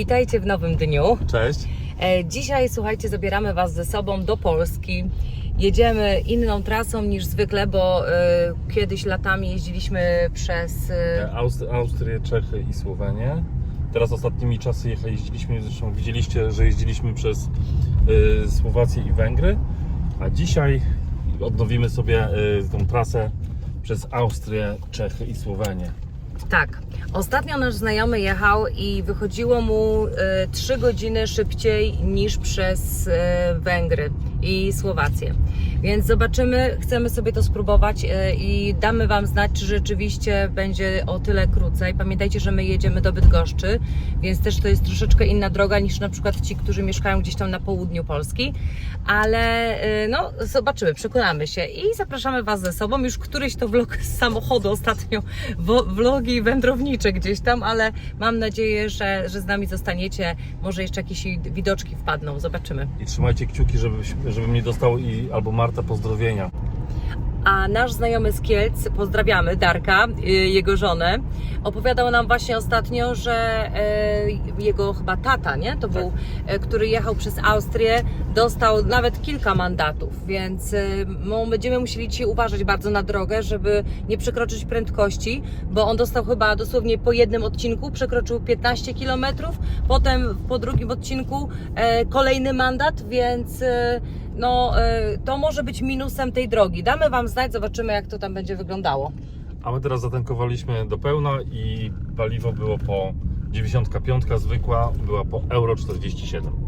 Witajcie w nowym dniu. Cześć. E, Dzisiaj, słuchajcie, zabieramy Was ze sobą do Polski. Jedziemy inną trasą niż zwykle, bo e, kiedyś latami jeździliśmy przez. e, Aust- Austrię, Czechy i Słowenię. Teraz ostatnimi czasy jeździliśmy, zresztą widzieliście, że jeździliśmy przez y, Słowację i Węgry, a dzisiaj odnowimy sobie y, tą trasę przez Austrię, Czechy i Słowenię. Tak. Ostatnio nasz znajomy jechał i wychodziło mu e, 3 godziny szybciej niż przez e, Węgry i Słowację. Więc zobaczymy, chcemy sobie to spróbować e, i damy Wam znać, czy rzeczywiście będzie o tyle krócej. Pamiętajcie, że my jedziemy do Bydgoszczy, więc też to jest troszeczkę inna droga niż na przykład ci, którzy mieszkają gdzieś tam na południu Polski. Ale e, no, zobaczymy, przekonamy się i zapraszamy Was ze sobą. Już któryś to vlog z samochodu ostatnio, vlogi wędrownicze gdzieś tam, ale mam nadzieję, że, że z nami zostaniecie. Może jeszcze jakieś widoczki wpadną, zobaczymy. I trzymajcie kciuki, żeby, żeby mnie dostał i albo Marta pozdrowienia. A nasz znajomy z Kielc, pozdrawiamy Darka, y, jego żonę, opowiadał nam właśnie ostatnio, że e, jego chyba tata, nie? To był, e, który jechał przez Austrię, dostał nawet kilka mandatów, więc no, będziemy musieli dzisiaj uważać bardzo na drogę, żeby nie przekroczyć prędkości, bo on dostał chyba dosłownie po jednym odcinku, przekroczył 15 km, potem po drugim odcinku e, kolejny mandat, więc e, no, e, to może być minusem tej drogi. Damy Wam znać, zobaczymy jak to tam będzie wyglądało. A my teraz zatankowaliśmy do pełna i paliwo było po 95 zwykła, była po euro 47.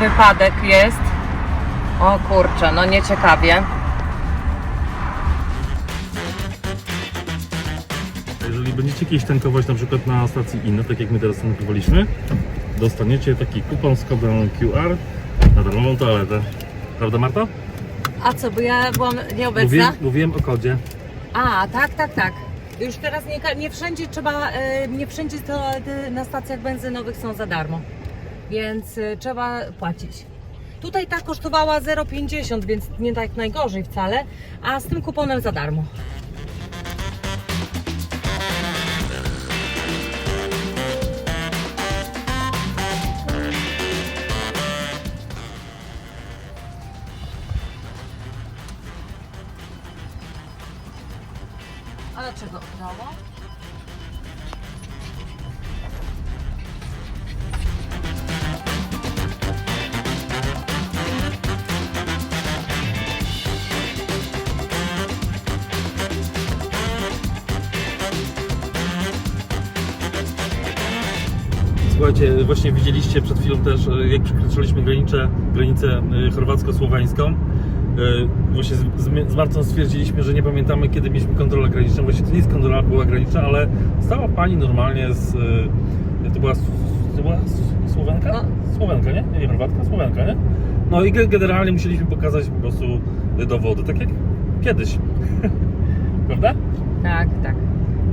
wypadek jest. O kurczę, no nieciekawie. Jeżeli będziecie kiedyś tankować na przykład na stacji inne, tak jak my teraz tankowaliśmy, dostaniecie taki kupon z kodem QR na darmową toaletę. Prawda Marta? A co, bo ja byłam nieobecna? Mówiłem, mówiłem o kodzie. A, tak, tak, tak. Już teraz nie, nie wszędzie trzeba, e, nie wszędzie toalety na stacjach benzynowych są za darmo, więc e, trzeba płacić. Tutaj ta kosztowała 0,50, więc nie tak najgorzej wcale, a z tym kuponem za darmo. Właśnie widzieliście przed chwilą też, e, jak przekroczyliśmy granicę, granicę e, chorwacko-słoweńską. E, Właśnie z, z, z Martą stwierdziliśmy, że nie pamiętamy, kiedy mieliśmy kontrolę graniczną. Właściwie to nie jest kontrola była graniczna, ale stała pani normalnie z... To była, to była Słowenka? No. Słowenka, nie? Nie, nie Chorwatka, Słowenka, nie? No i ge- generalnie musieliśmy pokazać po prostu dowody, tak jak kiedyś. Prawda? Tak, tak.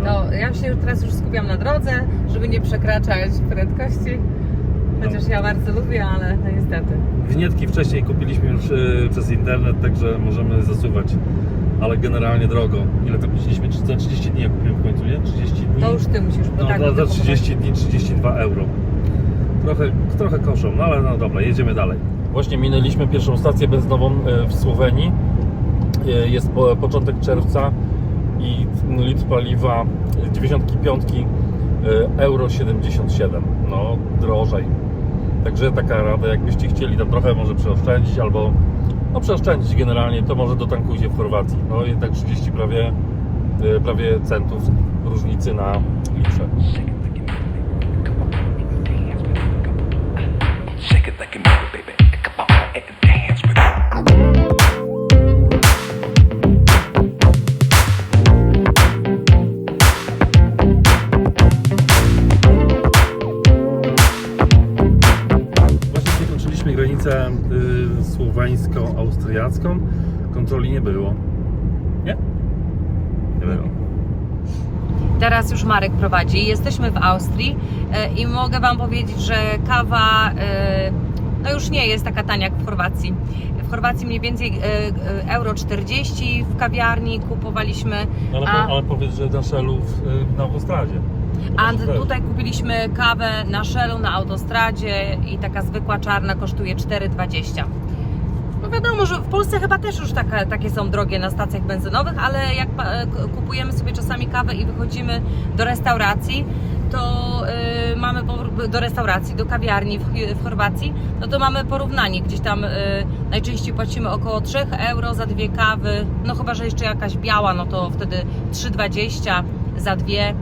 No, ja się teraz już skupiam na drodze, żeby nie przekraczać prędkości. Chociaż ja bardzo lubię, ale no niestety. Winietki wcześniej kupiliśmy już e, przez internet, także możemy zasuwać, ale generalnie drogo. Ile tam płaciliśmy? Czy Za 30 dni ja kupiłem w końcu, nie? 30 dni? To już ty musisz, bo no, tak. za, będę za 30 dni 32 euro. Trochę, trochę koszą, no ale no dobra, jedziemy dalej. Właśnie minęliśmy pierwszą stację benzynową e, w Słowenii. E, Jest po, początek czerwca i litr paliwa 95 e, euro 77. No drożej. Także taka rada, jakbyście chcieli tam trochę może przeoszczędzić albo no przeoszczędzić generalnie, to może dotankujcie w Chorwacji. No jednak 30 prawie, e, prawie centów różnicy na litrze. Shake it like granicę y, słowańsko-austriacką. Kontroli nie było. Nie? Nie było. Teraz już Marek prowadzi. Jesteśmy w Austrii e, i mogę Wam powiedzieć, że kawa e, no już nie jest taka tania jak w Chorwacji. W Chorwacji mniej więcej e, e, euro 40 w kawiarni kupowaliśmy, No, ale, a, ale powiedz, że na Shellu w, y, na autostradzie. A tutaj kupiliśmy kawę na Shellu, na autostradzie i taka zwykła czarna kosztuje 4,20. No wiadomo, że w Polsce chyba też już taka, takie są drogie na stacjach benzynowych, ale jak e, kupujemy sobie czasami kawę i wychodzimy do restauracji, to y, mamy do restauracji, do kawiarni w, w Chorwacji, no to mamy porównanie. Gdzieś tam y, najczęściej płacimy około 3 euro za dwie kawy, no chyba, że jeszcze jakaś biała, no to wtedy 3,20 za dwie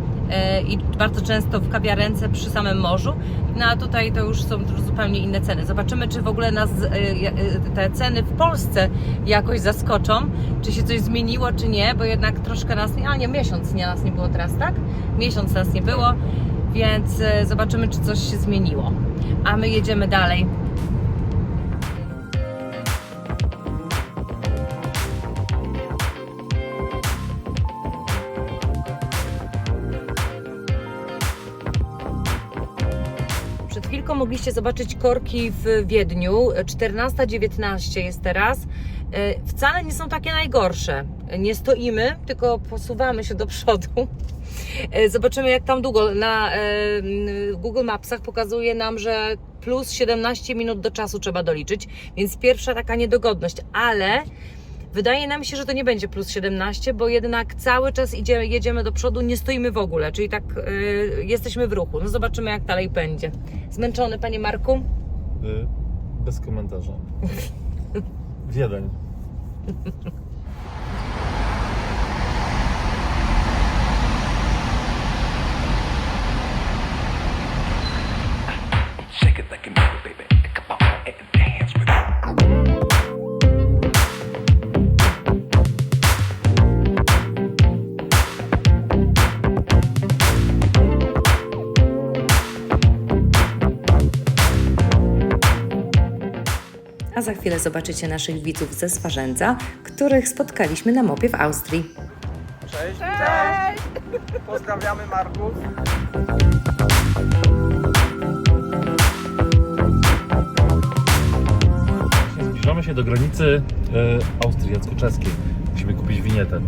i bardzo często w kawiarence przy samym morzu. No a tutaj to już są zupełnie inne ceny. Zobaczymy, czy w ogóle nas y, y, te ceny w Polsce jakoś zaskoczą, czy się coś zmieniło, czy nie, bo jednak troszkę nas, a nie, miesiąc nie nas nie było teraz, tak? Miesiąc nas nie było, więc zobaczymy, czy coś się zmieniło. A my jedziemy dalej. Mogliście zobaczyć korki w Wiedniu. 14.19 jest teraz. E, Wcale nie są takie najgorsze. Nie stoimy, tylko posuwamy się do przodu. E, Zobaczymy, jak tam długo. Na e, Google Mapsach pokazuje nam, że plus 17 minut do czasu trzeba doliczyć, więc pierwsza taka niedogodność, ale Wydaje nam się, że to nie będzie plus 17, bo jednak cały czas idzie, jedziemy do przodu, nie stoimy w ogóle, czyli tak y, jesteśmy w ruchu. No zobaczymy, jak dalej będzie. Zmęczony, panie Marku? Y, bez komentarza. Wiedeń. Shake it like it, baby. A za chwilę zobaczycie naszych widzów ze Swarzędza, których spotkaliśmy na mopie w Austrii. Cześć, Cześć! Pozdrawiamy. Właśnie Zbliżamy się do granicy e, austriacko-czeskiej. Musimy kupić winietę.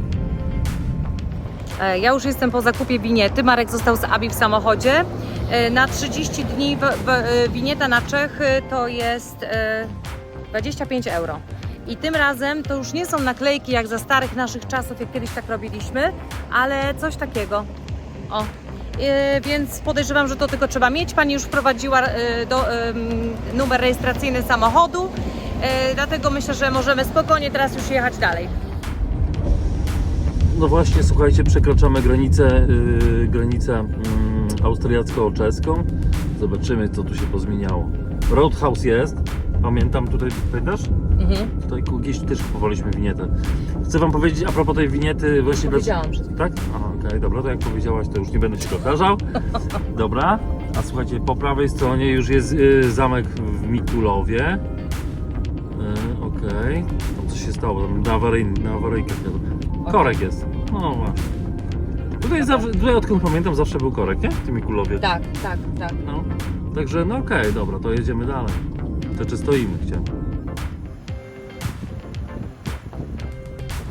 E, Ja już jestem po zakupie winiety. Marek został z Abi w samochodzie. E, Na 30 dni w, w, winieta na Czechy to jest 25 euro. I tym razem to już nie są naklejki jak za starych naszych czasów, jak kiedyś tak robiliśmy, ale coś takiego. O. E, Więc podejrzewam, że to tylko trzeba mieć. Pani już wprowadziła e, do, em, numer rejestracyjny samochodu, e, dlatego myślę, że możemy spokojnie teraz już jechać dalej. No właśnie, słuchajcie, przekraczamy granicę, yy, granicę mm, austriacko-czeską. Zobaczymy, co tu się pozmieniało. Roadhouse jest. Pamiętam tutaj, pamiętasz? Mhm. Tutaj gdzieś też kupowaliśmy winietę. Chcę Wam powiedzieć a propos tej winiety właśnie... Powiedziałam przed chwilą. Tak? Aha, okej, dobra, to jak powiedziałaś, to już nie będę Ci powtarzał. Dobra, a słuchajcie, po prawej stronie już jest y, zamek w Mikulowie. Y, okej, tam coś się stało, tam na, awaryjny, na awaryjkach. Korek jest, no właśnie. Tutaj, zawsze, tutaj odkąd pamiętam zawsze był korek, nie? W tym Mikulowie. Tak, tak, tak. No. Także no okej, dobra, to jedziemy dalej. To czy stoimy chciałem?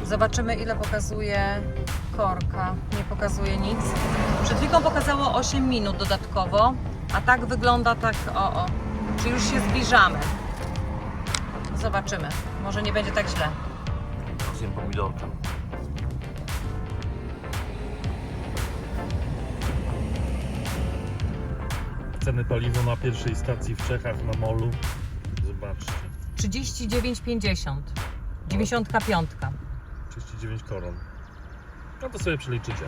Zobaczymy ile pokazuje korka. Nie pokazuje nic. Przed chwilą pokazało 8 minut dodatkowo, a tak wygląda tak o o. Czy już się zbliżamy? Zobaczymy. Może nie będzie tak źle. Zjem pomidorka. Ceny paliwa na pierwszej stacji w Czechach na molu Zobaczcie, 39,50. 95. 39 koron. No to sobie przeliczycie.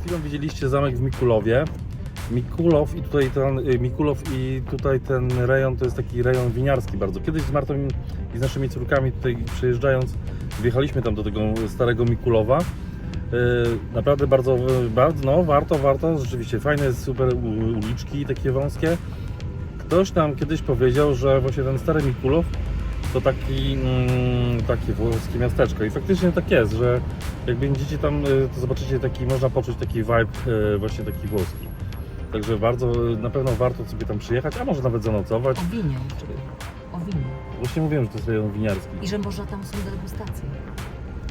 Chwilą widzieliście zamek w Mikulowie. Mikulow i tutaj ten y, Mikulow i tutaj ten rejon to jest taki rejon winiarski bardzo. Kiedyś z Martą i z naszymi córkami tutaj przejeżdżając wjechaliśmy tam do tego starego Mikulowa. Yy, Naprawdę bardzo, bardzo, no warto, warto, rzeczywiście fajne, super uliczki takie wąskie. Ktoś nam kiedyś powiedział, że właśnie ten stary Mikulow to taki, mm, takie włoskie miasteczko i faktycznie tak jest, że jak będziecie tam, y, to zobaczycie taki, można poczuć taki vibe y, właśnie taki włoski. Także bardzo, na pewno warto sobie tam przyjechać, a może nawet zanocować. O Właśnie mówiłem, że to jest rejon winiarski. I że może tam są degustacje.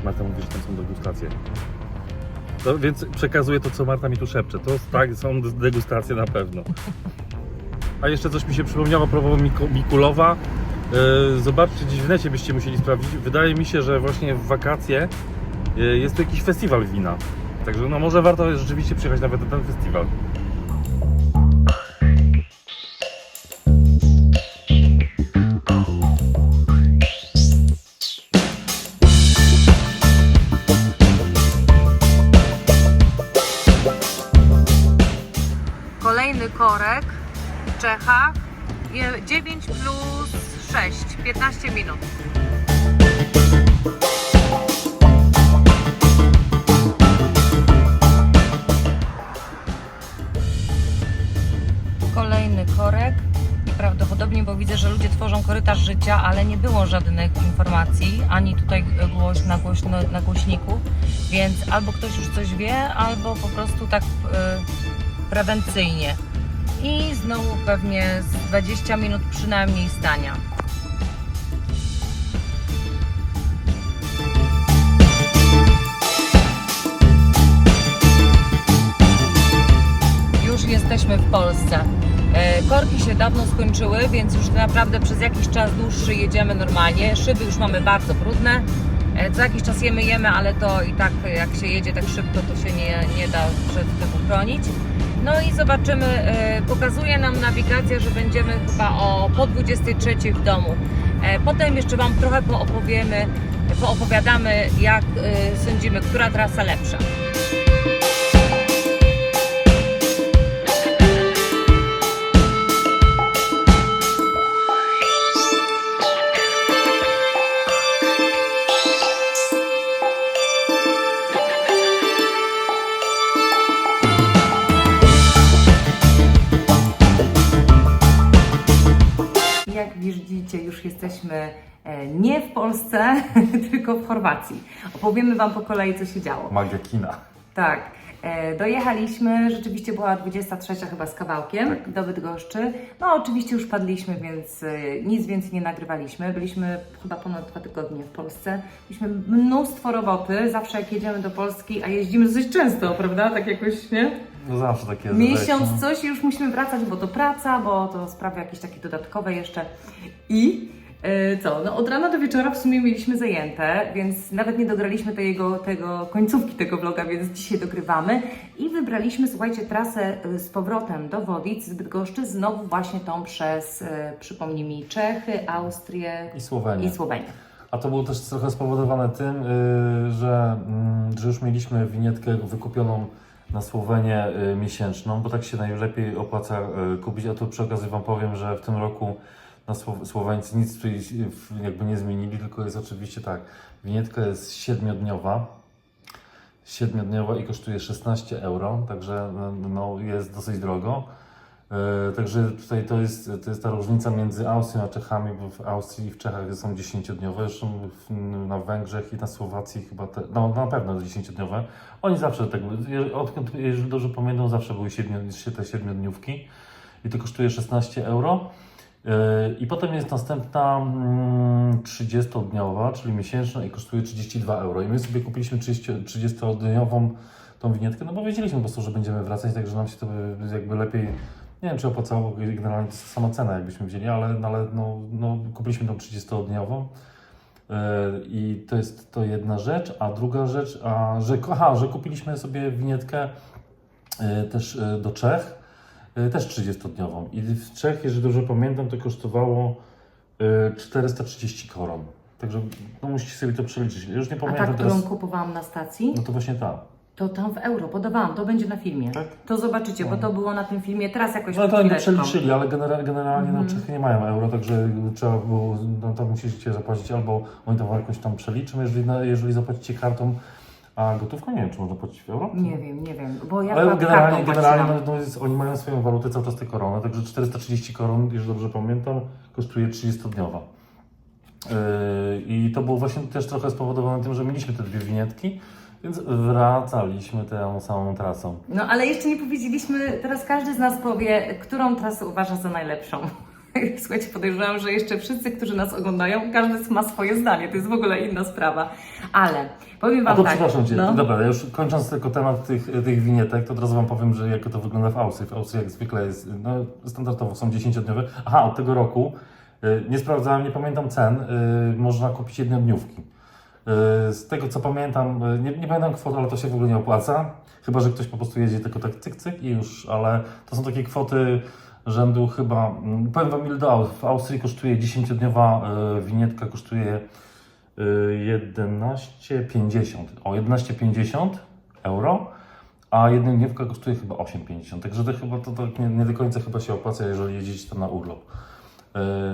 Marta mówi, że tam są degustacje. No, więc przekazuję to, co Marta mi tu szepcze. To tak, są degustacje na pewno. A jeszcze coś mi się przypomniało Miku- Mikulowa. Yy, Zobaczcie, gdzieś w necie byście musieli sprawdzić. Wydaje mi się, że właśnie w wakacje yy, jest tu jakiś festiwal wina. Także no może warto rzeczywiście przyjechać nawet na ten festiwal. Minut. Kolejny korek. I prawdopodobnie, bo widzę, że ludzie tworzą korytarz życia, ale nie było żadnych informacji, ani tutaj głoś, na, głośno, na głośniku, więc albo ktoś już coś wie, albo po prostu tak y, prewencyjnie. I znowu pewnie z 20 minut przynajmniej stania. Dawno skończyły, więc już naprawdę przez jakiś czas dłuższy jedziemy normalnie. Szyby już mamy bardzo brudne. E, Co jakiś czas jemy, jemy, ale to i tak jak się jedzie tak szybko, to się nie, nie da przed tym uchronić. No i zobaczymy, e, pokazuje nam nawigacja, że będziemy chyba o po 23 w domu. E, Potem jeszcze Wam trochę poopowiemy, poopowiadamy, jak e, sądzimy, która trasa lepsza. Widzicie, już jesteśmy e, nie w Polsce, tylko w Chorwacji. Opowiemy Wam po kolei, co się działo. Magia kina. Tak. E, Dojechaliśmy, rzeczywiście była 23 chyba z kawałkiem Tak. do Bydgoszczy. No oczywiście już padliśmy, więc e, nic więcej nie nagrywaliśmy. Byliśmy chyba ponad dwa tygodnie w Polsce. Mieliśmy mnóstwo roboty, zawsze jak jedziemy do Polski, a jeździmy dosyć często, prawda? Tak jakoś, nie? No zawsze takie jest. Miesiąc coś i już musimy wracać, bo to praca, bo to sprawy jakieś takie dodatkowe jeszcze. I co? No od rana do wieczora w sumie mieliśmy zajęte, więc nawet nie dograliśmy tego, tego końcówki tego vloga, więc dzisiaj dogrywamy. I wybraliśmy, słuchajcie, trasę e, z powrotem do Wodic z Bydgoszczy, znowu właśnie tą przez, e, przypomnij mi, Czechy, Austrię I Słowenię. i Słowenię. A to było też trochę spowodowane tym, y, że, mm, że już mieliśmy winietkę wykupioną na Słowenię y, miesięczną, bo tak się najlepiej opłaca y, kupić. A tu przy okazji Wam powiem, że w tym roku na Słow- Słoweńcy nic jakby nie zmienili, tylko jest oczywiście tak, winietka jest siedmiodniowa, siedmiodniowa i kosztuje 16 euro, także no, no, jest dosyć drogo. E, Także tutaj to jest, to jest ta różnica między Austrią a Czechami, bo w Austrii i w Czechach są 10-dniowe, zresztą w, na Węgrzech i na Słowacji chyba, te, no na pewno 10-dniowe. Oni zawsze tak, odkąd jeżeli dobrze pamiętam, zawsze były siedmiu, te 7-dniówki i to kosztuje 16 euro. E, I potem jest następna mm, 30-dniowa, czyli miesięczna i kosztuje 32 euro. I my sobie kupiliśmy 30 30-dniową tą winietkę, no bo wiedzieliśmy po prostu, że będziemy wracać, także nam się to by- jakby lepiej Nie wiem, czy opłacało, generalnie to jest sama cena, jakbyśmy wzięli, ale, no, ale no, no, kupiliśmy tą 30-dniową. Yy, I to jest to jedna rzecz, a druga rzecz, a, że, aha, że kupiliśmy sobie winietkę yy, też yy, do Czech, yy, też 30-dniową. I w Czech, jeżeli dobrze pamiętam, to kosztowało yy, 430 koron. Także no, musicie sobie to przeliczyć. Już nie A ta, pamiętam którą teraz. kupowałam na stacji, No to właśnie ta. to tam w euro podawałam, to będzie na filmie. Tak? To zobaczycie, bo to było na tym filmie, teraz jakoś No to oni przeliczyli, ale genera- generalnie Mhm. no, Czechy nie mają euro, także trzeba było, no, to musicie zapłacić albo oni to jakoś tam przeliczą, jeżeli, jeżeli zapłacicie kartą, a gotówką nie wiem, czy można płacić w euro? Nie wiem, nie wiem, bo ja Ale generalnie, generalnie no, no jest, oni mają swoją walutę cały czas te korony, także 430 koron, jeżeli dobrze pamiętam, kosztuje 30-dniowa. Yy, I to było właśnie też trochę spowodowane tym, że mieliśmy te dwie winietki, więc wracaliśmy tą samą trasą. No ale jeszcze nie powiedzieliśmy, teraz każdy z nas powie, którą trasę uważa za najlepszą. Słuchajcie, podejrzewam, że jeszcze wszyscy, którzy nas oglądają, każdy ma swoje zdanie, to jest w ogóle inna sprawa. Ale powiem A Wam to tak. przepraszam Cię, no, dobra, ja już kończąc tylko temat tych, tych winietek, to od razu Wam powiem, że jak to wygląda w Austrii. W Austrii jak zwykle jest, no standardowo są 10-dniowe. Aha, od tego roku, y, nie sprawdzałem, nie pamiętam cen, y, można kupić jednodniówki. Y, Z tego co pamiętam, nie, nie pamiętam kwot, ale to się w ogóle nie opłaca. Chyba, że ktoś po prostu jedzie tylko tak cyk, cyk i już, ale to są takie kwoty rzędu chyba, mm, powiem Wam ile do. W Austrii kosztuje 10-dniowa y, winietka, kosztuje y, 11,50. O, 11,50 euro, a jednodniówka kosztuje chyba 8,50. Także to chyba to tak nie, nie do końca chyba się opłaca, jeżeli jedziecie tam na urlop. Y,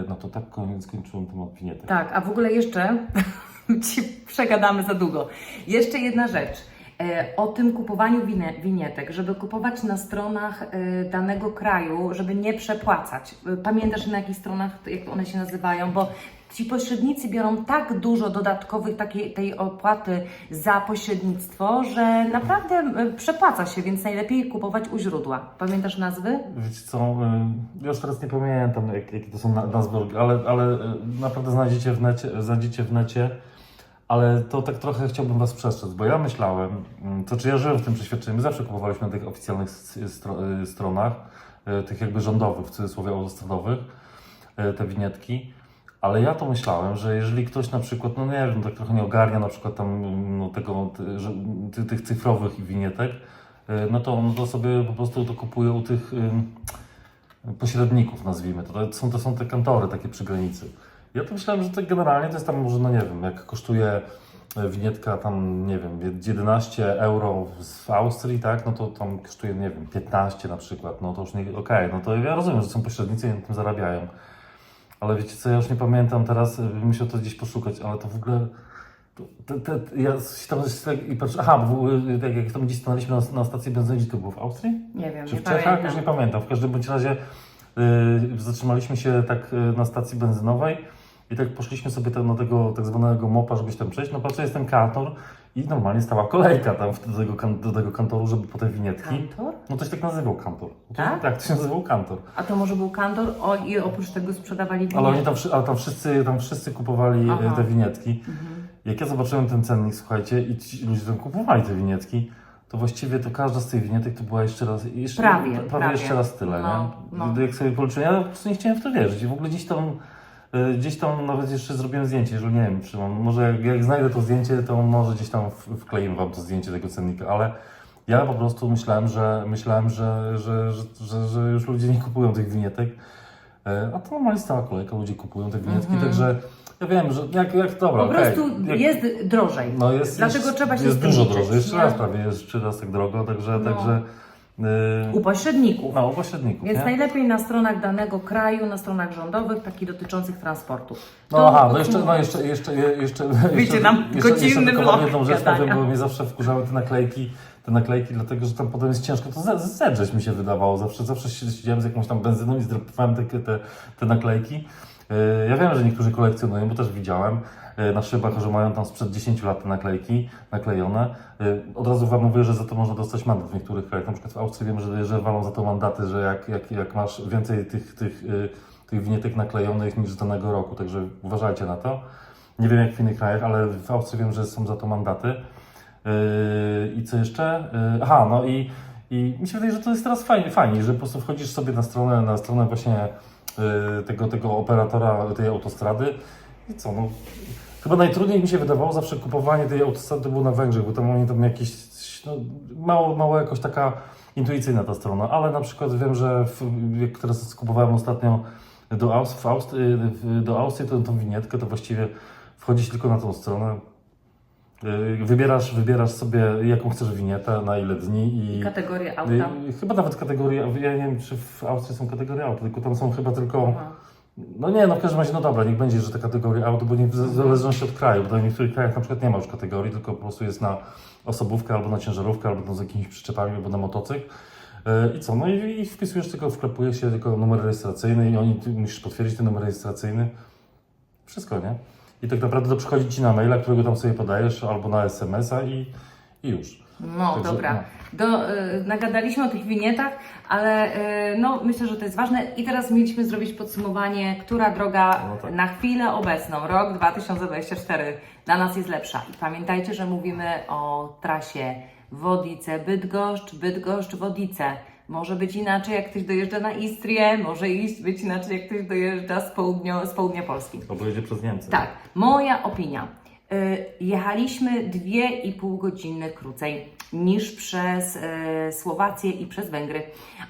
No to tak koniec skończyłem temat winietek. Tak, a w ogóle jeszcze ci przegadamy za długo. Jeszcze jedna rzecz. E, O tym kupowaniu winie, winietek, żeby kupować na stronach e, danego kraju, żeby nie przepłacać. E, Pamiętasz na jakich stronach, jak one się nazywają? Bo ci pośrednicy biorą tak dużo dodatkowych takiej, tej opłaty za pośrednictwo, że naprawdę przepłaca się, więc najlepiej kupować u źródła. Pamiętasz nazwy? Wiecie co, już teraz nie pamiętam jak, jakie to są na- nazwy, ale, ale naprawdę znajdziecie w, necie, znajdziecie w necie, ale to tak trochę chciałbym Was przestrzec, bo ja myślałem, mm, to czy ja żyłem w tym przeświadczeniu, my zawsze kupowaliśmy na tych oficjalnych stro, y, stronach, y, tych jakby rządowych, w cudzysłowie autostradowych, y, te winietki, ale ja to myślałem, że jeżeli ktoś na przykład, no nie wiem, tak trochę nie ogarnia na przykład tam no, tego, ty, tych cyfrowych winietek, y, no to, no to sobie po prostu to kupuje u tych pośredników, nazwijmy to. To są, to są te kantory takie przy granicy. Ja to myślałem, że to generalnie to jest tam może, no nie wiem, jak kosztuje e, winietka tam, nie wiem, 11 euro w Austrii, tak, no to tam kosztuje, nie wiem, 15 na przykład, no to już nie, okej, no to ja rozumiem, że są pośrednicy i na tym zarabiają. Ale wiecie co, ja już nie pamiętam teraz, y, muszę to gdzieś poszukać, ale to w ogóle. to- Te, te, ja się tam i patrzę, aha, bo w ogóle, jak, jak tam gdzieś stanęliśmy na, na stacji benzynowej, to było w Austrii? Nie wiem, Czy nie w Czechach? pamiętam. Już nie pamiętam. W każdym bądź razie y, zatrzymaliśmy się tak y, na stacji benzynowej i tak poszliśmy sobie tam na tego tak zwanego mopa, żebyś tam przejść. No patrzę, jest ten kantor i normalnie stała kolejka tam do tego, kan- do tego kantoru, żeby po te winietki. Kantor? No to się tak nazywał kantor. To, Tak? Tak, to się nazywał kantor. A to może był kantor o, i oprócz tego sprzedawali winietki? Ale oni tam, wszy- ale tam wszyscy, tam wszyscy kupowali y, Aha. te winietki. Jak ja zobaczyłem ten cennik, słuchajcie, i ci ludzie tam kupowali te winietki, to właściwie to każda z tych winietek to była jeszcze raz, jeszcze, Prawie, prawie, jeszcze raz tyle, No, nie? no. Jak sobie policzyłem, ja po prostu nie chciałem w to wierzyć. I w ogóle gdzieś tam, gdzieś tam nawet jeszcze zrobiłem zdjęcie, jeżeli nie wiem, czy mam, może jak, jak znajdę to zdjęcie, to może gdzieś tam wkleimy wam to zdjęcie tego cennika, ale ja po prostu myślałem, że myślałem, że, że, że, że, że już ludzie nie kupują tych winietek, E, a to normalnie stała kolejka, ludzie kupują te winietki, także ja wiem, że jak, jak dobra, Po prostu jak, jest drożej. no jest, Dlatego jest, trzeba się jest dużo drożej, jeszcze raz prawie jest trzy razy tak drogo, także, No. także U yy, pośredników. no, u pośredników, Więc nie? najlepiej na stronach danego kraju, na stronach rządowych, takich dotyczących transportu. No To aha, no jeszcze, no jeszcze, jeszcze, je- jeszcze, jeszcze, nam jeszcze, jeszcze tylko jedną rzecz powiem, bo mnie zawsze wkurzały te naklejki, te naklejki, dlatego, że tam potem jest ciężko to ze- zedrzeć mi się wydawało, zawsze, zawsze siedziałem z jakąś tam benzyną i zdrupowałem te, te, te naklejki. Yy, Ja wiem, że niektórzy kolekcjonują, bo też widziałem yy, na szybach, że mają tam sprzed 10 lat te naklejki naklejone. Yy, Od razu Wam mówię, że za to można dostać mandat w niektórych krajach. Na przykład w Austrii wiem, że, że walą za to mandaty, że jak, jak, jak masz więcej tych, tych, tych winietek naklejonych niż z danego roku, także uważajcie na to. Nie wiem jak w innych krajach, ale w Austrii wiem, że są za to mandaty. I co jeszcze? Aha, no i I mi się wydaje, że to jest teraz fajnie, fajnie że po prostu wchodzisz sobie na stronę, na stronę właśnie tego, tego operatora tej autostrady i co, no. Chyba najtrudniej mi się wydawało zawsze kupowanie tej autostrady to było na Węgrzech, bo tam oni tam jakieś, no, mało, mało jakoś taka intuicyjna ta strona, ale na przykład wiem, że w, jak teraz kupowałem ostatnio do, Aust- Aust- y, do Austrii, to tą winietkę, to właściwie wchodzisz tylko na tą stronę, y, wybierasz, wybierasz sobie jaką chcesz winietę, na ile dni i... Kategoria auta. Y, Chyba nawet kategorie, ja nie wiem czy w Austrii są kategorie auto, tylko tam są chyba tylko... Aha. No nie, no w każdym razie, no dobra, niech będzie, że te kategorie auto, bo nie w w zależności od kraju, bo w niektórych krajach na przykład nie ma już kategorii, tylko po prostu jest na osobówkę, albo na ciężarówkę, albo z jakimiś przyczepami, albo na motocykl. E, I co? No i, i wpisujesz tylko, wklepujesz się tylko numer rejestracyjny i oni, musisz potwierdzić ten numer rejestracyjny. Wszystko, nie? I tak naprawdę to przychodzi Ci na maila, którego tam sobie podajesz, albo na SMS-a i, i już. No Także, dobra. Do, y, nagadaliśmy o tych winietach, ale y, no, myślę, że to jest ważne. I teraz mieliśmy zrobić podsumowanie, która droga No tak. na chwilę obecną, rok 2024, dla nas jest lepsza. I pamiętajcie, że mówimy o trasie Wodice-Bydgoszcz, Bydgoszcz-Wodice. Może być inaczej, jak ktoś dojeżdża na Istrię, może iść być inaczej, jak ktoś dojeżdża z, południo, z południa Polski. Albo jedzie przez Niemcy. Tak, moja opinia. Y, Jechaliśmy dwie i pół godziny krócej niż przez y, Słowację i przez Węgry,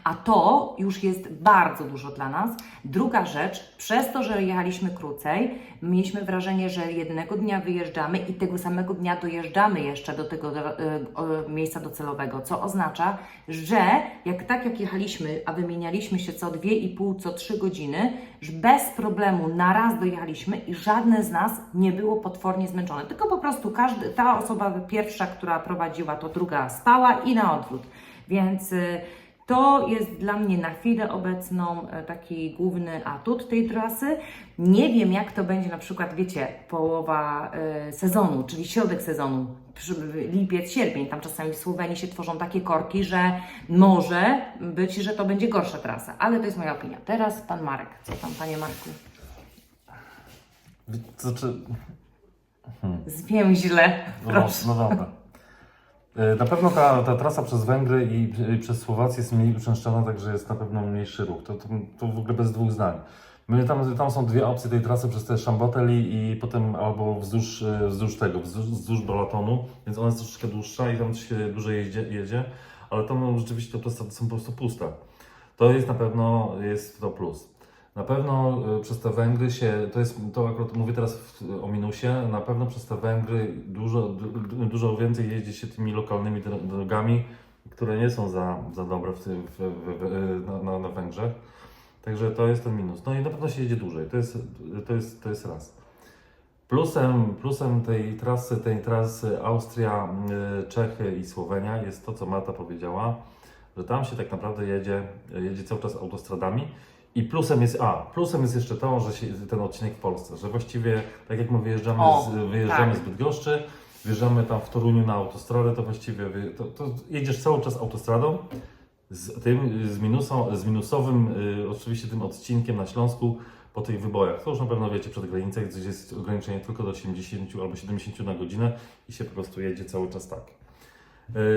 a to już jest bardzo dużo dla nas. Druga rzecz, przez to, że jechaliśmy krócej, mieliśmy wrażenie, że jednego dnia wyjeżdżamy i tego samego dnia dojeżdżamy jeszcze do tego y, miejsca docelowego, co oznacza, że jak tak jak jechaliśmy, a wymienialiśmy się co dwie i pół, co trzy godziny, bez problemu na raz dojechaliśmy i żadne z nas nie było potwornie zmęczone. Tylko po prostu każdy, ta osoba pierwsza, która prowadziła, to druga spała i na odwrót. Więc y, to jest dla mnie na chwilę obecną e, taki główny atut tej trasy. Nie wiem, jak to będzie na przykład, wiecie, połowa e, sezonu, czyli środek sezonu, lipiec, sierpień. Tam czasami w Słowenii się tworzą takie korki, że może być, że to będzie gorsza trasa, ale to jest moja opinia. Teraz pan Marek. Co tam, panie Marku? To znaczy, Zwięźle. No, Proszę. no dobra. E, Na pewno ta, ta trasa przez Węgry i, i przez Słowację jest mniej uczęszczana, także jest na pewno mniejszy ruch. To, to, to w ogóle bez dwóch zdań. My tam, tam są dwie opcje tej trasy przez te Szamboteli i potem albo wzdłuż, e, wzdłuż tego, wzdłuż, wzdłuż Balatonu, więc ona jest troszeczkę dłuższa i tam się dłużej jeździe, jedzie, ale tam no, rzeczywiście te autostrady są po prostu puste. To jest na pewno jest to plus. Na pewno y, przez te Węgry się, to jest, to akurat mówię teraz w, o minusie, na pewno przez te Węgry dużo, du, du- dużo więcej jeździ się tymi lokalnymi dro- drogami, które nie są za, za dobre w, w, w, na, na, na Węgrzech. Także to jest ten minus. No i na pewno się jedzie dłużej, to jest, to jest, to jest raz. Plusem, plusem tej trasy, tej trasy Austria, y, Czechy i Słowenia jest to, co Marta powiedziała, że tam się tak naprawdę jedzie, jedzie cały czas autostradami. I plusem jest, a, plusem jest jeszcze to, że się, ten odcinek w Polsce, że właściwie tak jak my wyjeżdżamy, O, z, wyjeżdżamy tak. z Bydgoszczy, wjeżdżamy tam w Toruniu na autostradę, to właściwie wy, to, to jedziesz cały czas autostradą, z tym, z, minusą, z minusowym y, oczywiście tym odcinkiem na Śląsku po tych wybojach. To już na pewno wiecie przed granicą, gdzie jest ograniczenie tylko do 80 albo 70 na godzinę i się po prostu jedzie cały czas tak.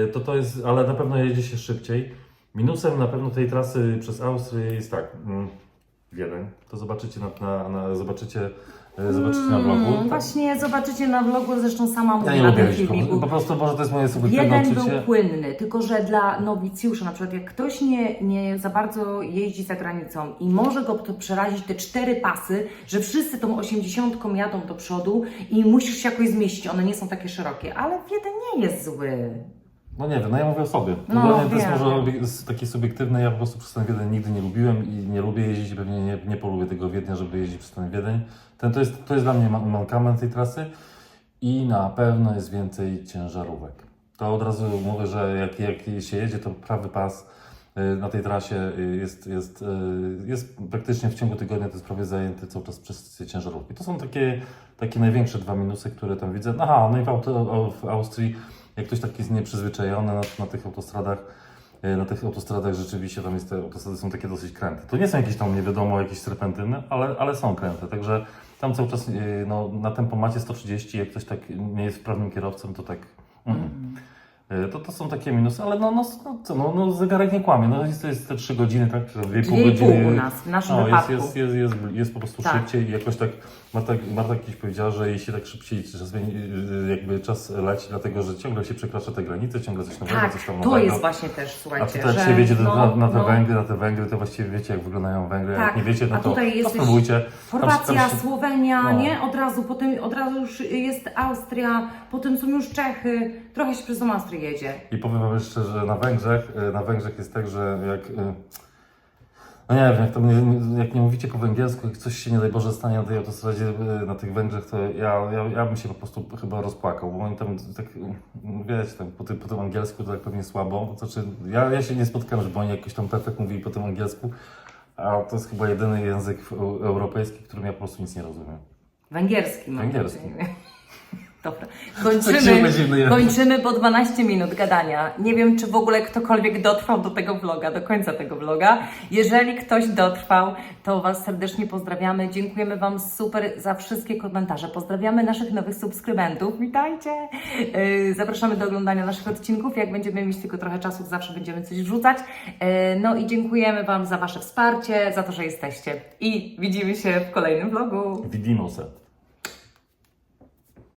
Y, to to jest, ale na pewno jedzie się szybciej. Minusem na pewno tej trasy przez Austrię jest tak, mm, Wiedeń, to zobaczycie na, na, na, zobaczycie, y, zobaczycie na vlogu. Mm, Tak. Właśnie zobaczycie na vlogu, zresztą sama Ja mówię nie na lubię tym jeździć, po, filmiku. po prostu może to jest moje subiektywne Jeden odczucie. był płynny, tylko że dla nowicjusza, na przykład jak ktoś nie, nie za bardzo jeździ za granicą i może go to przerazić te cztery pasy, że wszyscy tą osiemdziesiątką jadą do przodu i musisz się jakoś zmieścić, one nie są takie szerokie, ale jeden nie jest zły. No nie wiem, no ja mówię o sobie. No, mnie to jest wiem. może takie subiektywne, ja po prostu przez ten Wiedeń nigdy nie lubiłem i nie lubię jeździć, pewnie nie, nie polubię tego Wiednia, żeby jeździć przez ten Wiedeń. Ten, to, jest, to jest dla mnie ma- mankament tej trasy i na pewno jest więcej ciężarówek. To od razu mówię, że jak, jak się jedzie, to prawy pas y, na tej trasie y, jest, jest, y, jest praktycznie w ciągu tygodnia to jest prawie zajęty cały czas przez te ciężarówki. To są takie, takie największe dwa minusy, które tam widzę. Aha, no i w, auto, w Austrii, jak ktoś taki jest nieprzyzwyczajony na, na tych autostradach, y, na tych autostradach rzeczywiście tam jest, te autostrady są takie dosyć kręte. To nie są jakieś tam nie wiadomo jakieś serpentyny, ale, ale są kręte, także tam cały czas y, no, na tempomacie 130, jak ktoś tak nie jest wprawnym kierowcą, to tak... Mm. E, To, to są takie minusy, ale no, no, no co, no, no zegarek nie kłamie, no jest, to jest te 3 godziny, tak, czy 2,5 Dwie i pół godziny. u nas, w naszym no, jest, jest, jest, jest, jest po prostu Tak. szybciej i jakoś tak, Marta, Marta kiedyś powiedziała, że jeśli tak szybciej czas, y, jakby czas leci, dlatego że ciągle się przekracza te granice, ciągle coś nowego, Tak, coś tam to nowego. jest właśnie też, A słuchajcie, tutaj jak się wiecie no, na, na te no, Węgry, na te Węgry, to właściwie wiecie jak wyglądają Węgry, Tak, jak nie wiecie, no a to, tutaj to spróbujcie. Tam się- Chorwacja, tam się- Słowenia, no. nie? Od razu, potem od razu już jest Austria, potem są już Czechy, trochę się przez Austrię jedzie. I powiem Wam jeszcze, że na Węgrzech, e, na Węgrzech jest tak, że jak. E, No nie wiem, jak, to, nie- jak nie mówicie po węgiersku, jak coś się nie daj Boże stanie na tej autostradzie e, na tych Węgrzech, to ja, ja, ja bym się po prostu chyba rozpłakał, bo oni tam tak, e, wiecie, tam, po, tym, po tym angielsku to tak pewnie słabo. Znaczy, ja, ja się nie spotkałem, żeby oni jakoś tam perfekt mówili po tym angielsku, a to jest chyba jedyny język w- europejski, którym ja po prostu nic nie rozumiem. Węgierski mam Węgierski. Dobra, kończymy, kończymy po 12 minut gadania. Nie wiem, czy w ogóle ktokolwiek dotrwał do tego vloga, do końca tego vloga. Jeżeli ktoś dotrwał, to Was serdecznie pozdrawiamy. Dziękujemy Wam super za wszystkie komentarze. Pozdrawiamy naszych nowych subskrybentów. Witajcie! Yy, Zapraszamy do oglądania naszych odcinków. Jak będziemy mieć tylko trochę czasu, zawsze będziemy coś wrzucać. Yy, No i dziękujemy Wam za Wasze wsparcie, za to, że jesteście. I widzimy się w kolejnym vlogu. Widzimy się.